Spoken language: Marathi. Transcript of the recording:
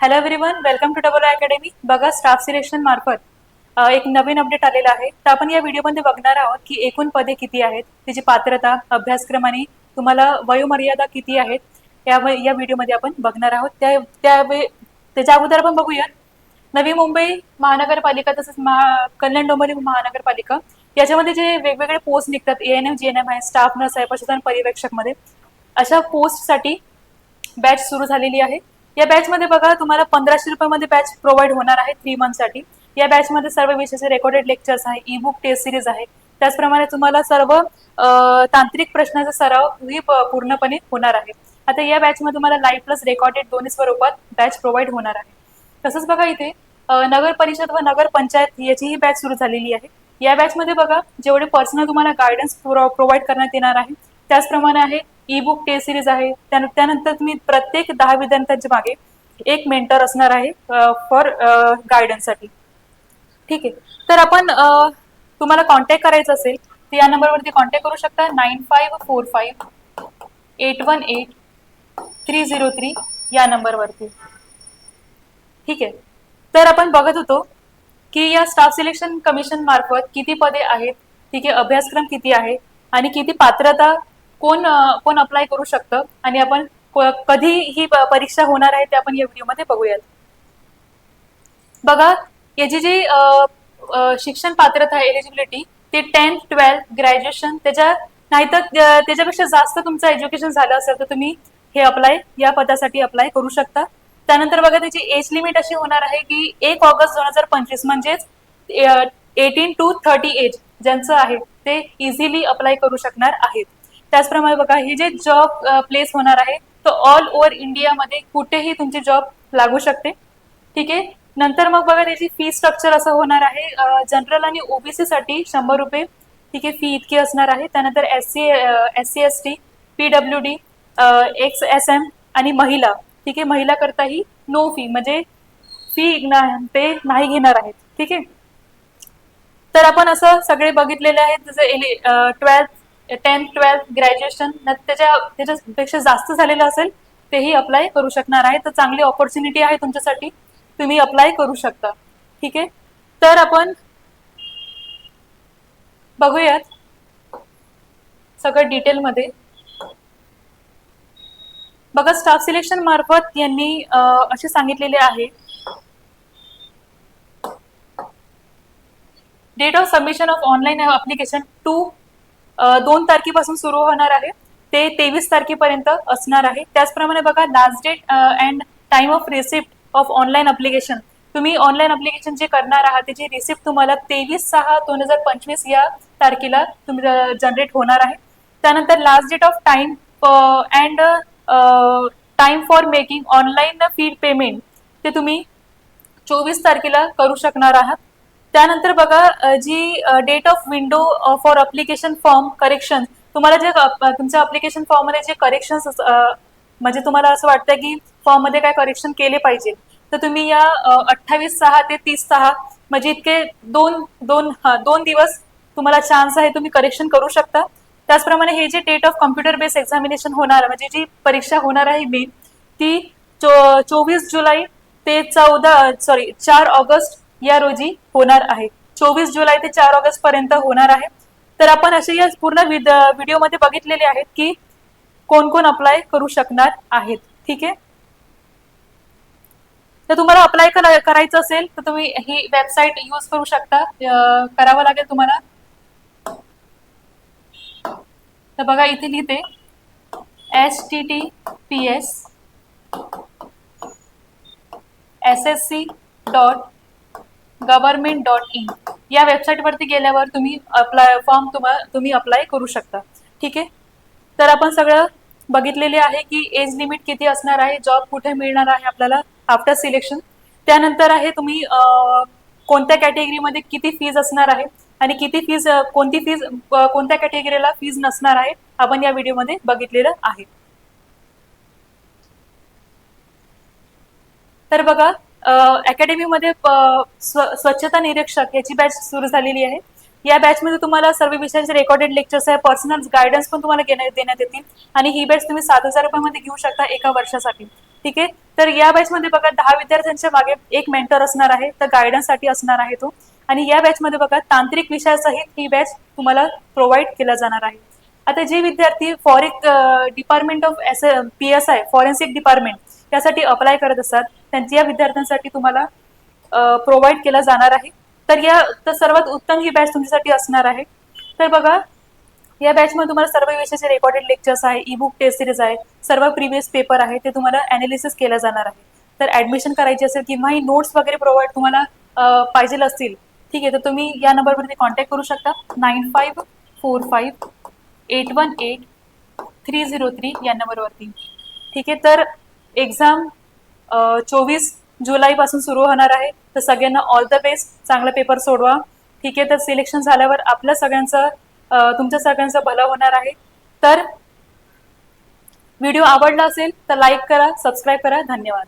Hello everyone welcome to double academy बघा स्टाफ सिलेक्शन मार्फत एक नवीन अपडेट आलेला आहे. तर आपण या व्हिडिओमध्ये बघणार आहोत की एकूण पदे किती आहेत त्याची पात्रता अभ्यासक्रम आणि तुम्हाला वयोमर्यादा किती आहेत या या व्हिडिओमध्ये आपण बघणार आहोत. त्या त्याच्या अगोदर आपण बघूयात नवी मुंबई महानगरपालिका तसंच महा कल्याण डोंबिवली महानगरपालिका याच्यामध्ये जे वेगवेगळे पोस्ट निघतात A N M G N M आहे स्टाफ नर्स आहे पशुधन पर्यवेक्षकमध्ये अशा पोस्टसाठी बॅच सुरू झालेली आहे. या बॅचमध्ये बघा तुम्हाला पंधराशे रुपयामध्ये बॅच प्रोव्हाइड होणार आहे थ्री मंथसाठी या बॅचमध्ये सर्व विषयाचे रेकॉर्डेड लेक्चर्स आहे ई बुक टेस्ट सिरीज आहे. त्याचप्रमाणे तुम्हाला सर्व तांत्रिक प्रश्नाचा सराव ही प- पूर्णपणे होणार आहे. आता या बॅचमध्ये तुम्हाला लाईव्ह प्लस रेकॉर्डेड दोन्ही स्वरूपात बॅच प्रोव्हाइड होणार आहे. तसंच बघा इथे नगर परिषद व नगर पंचायत याचीही बॅच सुरू झालेली आहे. या बॅचमध्ये बघा जेवढे पर्सनल तुम्हाला गायडन्स प्रोव्हाइड करण्यात येणार आहे त्याचप्रमाणे आहे ई बुक टेस्ट सिरीज आहे त्यानंतर तुम्ही प्रत्येक दहा विद्यार्थ्यांच्या मागे एक मेंटर असणार आहे फॉर गायडन्ससाठी ठीक आहे. तर आपण तुम्हाला कॉन्टॅक्ट करायचं असेल तर या नंबरवरती कॉन्टॅक्ट करू शकता nine five four five eight one eight three zero three या नंबरवरती. ठीक आहे. तर आपण बघत होतो की या स्टाफ सिलेक्शन कमिशन मार्फत किती पदे आहेत ठीक आहे अभ्यासक्रम किती आहे आणि किती पात्रता कोण कोण अप्लाय करू शकतं? आणि आपण कधी ही परीक्षा होणार आहे ते आपण या व्हिडिओमध्ये बघूयात. बघा याची जी शिक्षण पात्रता आहे एलिजिबिलिटी ते टेन्थ ट्वेल्थ ग्रॅज्युएशन त्याच्या नाहीतर त्याच्यापेक्षा जास्त तुमचं एज्युकेशन झालं असेल तर तुम्ही हे अप्लाय या पदासाठी अप्लाय करू शकता. त्यानंतर बघा त्याची एज लिमिट अशी होणार आहे की एक ऑगस्ट दोन हजार पंचवीस म्हणजेच एटीन टू थर्टी एज ज्यांचं आहे ते इझिली अप्लाय करू शकणार आहेत. त्याचप्रमाणे बघा हे जे जॉब प्लेस होणार आहे तो ऑल ओव्हर इंडियामध्ये कुठेही तुमची जॉब लागू शकते. ठीक आहे? नंतर मग बघा त्याची फी स्ट्रक्चर असं होणार आहे जनरल आणि ओबीसी साठी शंभर रुपये. ठीक आहे? फी इतकी असणार आहे. त्यानंतर S C S C S T P W D X S M आणि महिला. ठीक आहे? महिला करताही नो फी म्हणजे फी ते नाही घेणार आहेत. ठीक आहे? तर आपण असं सगळे बघितलेले आहेत. जसं ट्वेल्थ टेन्थ ट्वेल्थ ग्रॅज्युएशन त्याच्या त्याच्यापेक्षा जास्त झालेलं असेल तेही अप्लाय करू शकणार आहे. तर चांगली ऑपॉर्च्युनिटी आहे तुमच्यासाठी. तुम्ही अप्लाय करू शकता. ठीक आहे? तर आपण बघूयात सगळं डिटेलमध्ये बघा स्टाफ सिलेक्शन मार्फत यांनी असे सांगितलेले आहे. Date of submission of online application two दोन तारखेपासून सुरू होणार आहे. ते तेवीस तारखेपर्यंत असणार आहे. त्याचप्रमाणे बघा last date and time of receipt of online application तुम्ही ऑनलाईन अप्लिकेशन जे करणार आहात त्याची रिसिप्ट तुम्हाला तेवीस सहा दोन हजार पंचवीस या तारखेला तुम्ही जनरेट होणार आहे. त्यानंतर last date of time and time for making online fee payment ते तुम्ही चोवीस तारखेला करू शकणार आहात. त्यानंतर बघा जी date of window for application form correction तुम्हाला जे तुमच्या अप्लिकेशन फॉर्ममध्ये जे करेक्शन म्हणजे तुम्हाला असं वाटतं की फॉर्ममध्ये काय करेक्शन केले पाहिजे तर तुम्ही या अठ्ठावीस सहा ते तीस सहा म्हणजे इतके दोन दोन हा, दोन दिवस तुम्हाला चान्स आहे तुम्ही करेक्शन करू शकता. त्याचप्रमाणे हे जे date of computer base examination होणार म्हणजे जी परीक्षा होणार आहे मेन ती चो चोवीस जुलै ते चौदा सॉरी चार ऑगस्ट या रोजी होणार आहे. चोवीस जुलै ते चार ऑगस्ट पर्यंत होणार आहे. तर आपण असे या पूर्ण व्हिडिओमध्ये बघितलेले आहेत की कोण कोण अप्लाय करू शकणार आहेत. ठीक आहे? तर तुम्हाला अप्लाय करायचं असेल तर तुम्ही ही वेबसाईट यूज करू शकता. करावं लागेल तुम्हाला. तर बघा इथे लिहिते S T T P S S S C dot government dot in या वेबसाईटवरती गेल्यावर तुम्ही अप्लाय फॉर्म तुम्हाला तुम्ही अप्लाय करू शकता. ठीक आहे? तर आपण सगळं बघितलेले आहे की एज लिमिट किती असणार आहे जॉब कुठे मिळणार आहे आपल्याला आफ्टर सिलेक्शन त्यानंतर आहे तुम्ही कोणत्या कॅटेगरीमध्ये किती फीज असणार आहे आणि किती फीज कोणती फीज कोणत्या कॅटेगरीला फीज नसणार आहे आपण या व्हिडिओमध्ये बघितलेलं आहे. तर बघा अकॅडमीमध्ये स्व- स्वच्छता निरीक्षक याची बॅच सुरू झालेली आहे. या बॅच मध्ये तुम्हाला सर्व विषयांचे रेकॉर्डेड लेक्चर्स आहे पर्सनल गायडन्स पण तुम्हाला घेण्यात देण्यात येतील. आणि ही बॅच तुम्ही सात हजार रुपयामध्ये घेऊ शकता एका वर्षासाठी. ठीक आहे? तर या बॅचमध्ये बघा दहा विद्यार्थ्यांच्या मागे एक मेंटर असणार आहे तर गायडन्ससाठी असणार आहे तो. आणि या बॅचमध्ये बघा तांत्रिक विषयासहित ही बॅच तुम्हाला प्रोव्हाइड केला जाणार आहे. आता जे विद्यार्थी foreign department of S P S I forensic department त्यासाठी अप्लाय करत असतात. त्यांच्या या विद्यार्थ्यांसाठी तुम्हाला प्रोव्हाइड केला जाणार आहे. तर या तर सर्वात उत्तम ही बॅच तुमच्यासाठी असणार आहे. तर बघा या बॅचमध्ये तुम्हाला सर्व विषयाचे रेकॉर्डेड लेक्चर्स आहे ई बुक टेस्ट सिरीज आहे सर्व प्रिव्हियस पेपर आहे ते तुम्हाला अनालिसिस केलं जाणार आहे. तर ऍडमिशन करायची असेल किंवा ही नोट्स वगैरे प्रोव्हाइड तुम्हाला पाहिजे असतील ठीक आहे तर तुम्ही या नंबरवरती कॉन्टॅक्ट करू शकता. Nine five four five eight one eight three zero three या नंबरवरती. ठीक आहे तर एक्झाम चोवीस जुलैपासून सुरू होणार आहे. तर सगळ्यांना ऑल द बेस्ट चांगला पेपर सोडवा. ठीक आहे? तर सिलेक्शन झाल्यावर आपल्या सगळ्यांचं तुमच्या सगळ्यांचं भलं होणार आहे. तर व्हिडिओ आवडला असेल तर लाईक करा सबस्क्राईब करा. धन्यवाद.